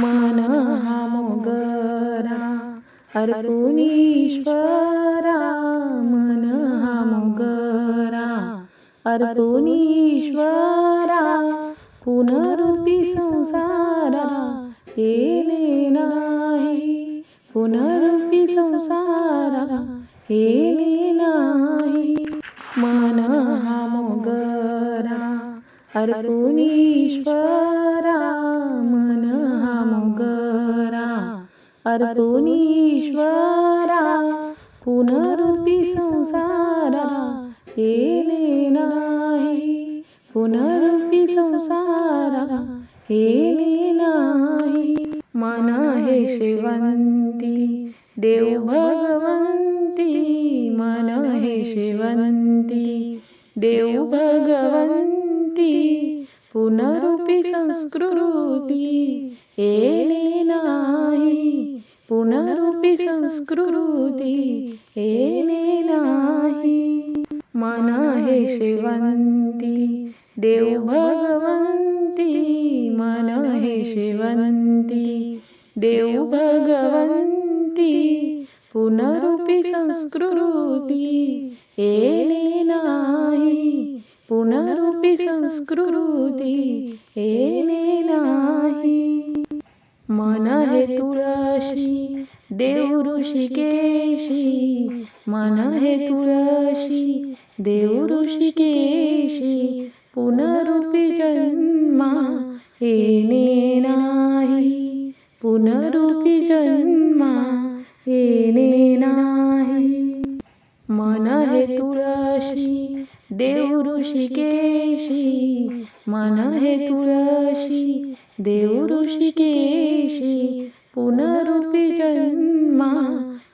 मन हा मोगरा अर्पुनीश्वरा मन हा मोगरा अर्पुनीश्वरा पुनरुपी संसारा येणे नाही पुनरुपी संसारा येणे नाही. मन हा मोगरा अर्पुनीश्वरा अर्पुनीश्वरा पुनरुपी संसारा येणे नाही पुनरुपी संसारा येणे नाही. मन हे शिवंती देव भगवंती मन हे शिवंती देव भगवंती पुनरुपी संस्कृती येणे नाही. पुनरुपी संस्कृती येणे नाही। मन हे शिवंती। देव भगवंती। मन हे शिवंती। देव भगवंती। पुनरुपी संस्कृती। देव ऋषिकेशी मन हे तुळशी देव ऋषिकेशी पुनरुपी जन्मा येणे नाही पुनरुपी जन्मा येणे नाही मन हे तुळशी देव ऋषिकेशी मन हे तुळशी देव ऋषिकेशी पुनरुपी जन्मा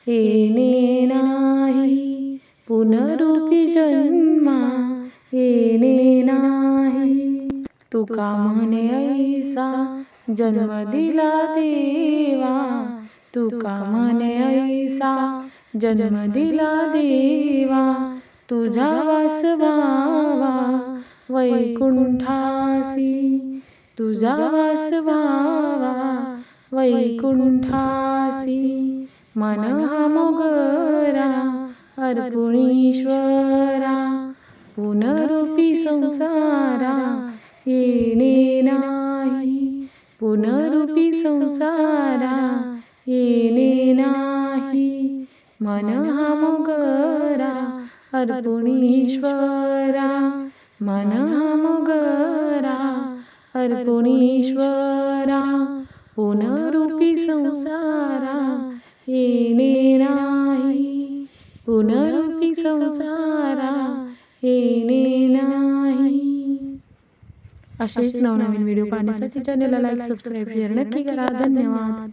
येणे नाही पुनरुपी जन्मा येणे नाही। तुका म्हणे ऐसा जन्म दिला देवा, तुका म्हणे ऐसा जन्म दिला देवा, तुझा वास वैकुंठासी, तुझा वास वैकुंठासी। मन हा मोगरा अर्पुणीश्वरा पुनरुपी संसारा येणे नाही. पुनरुपी संसारा येणे नाही. मन हा मोगरा अर्पुणीश्वरा मन हा मोगरा अर्पुणीश्वरा पुनरुपी संसारा येणे नाही, पुनरुपी संसारा येणे नाही. असेच नवनवीन व्हिडिओ पाहण्यासाठी चॅनलला लाईक सबस्क्राईब शेअर नक्की करा. धन्यवाद.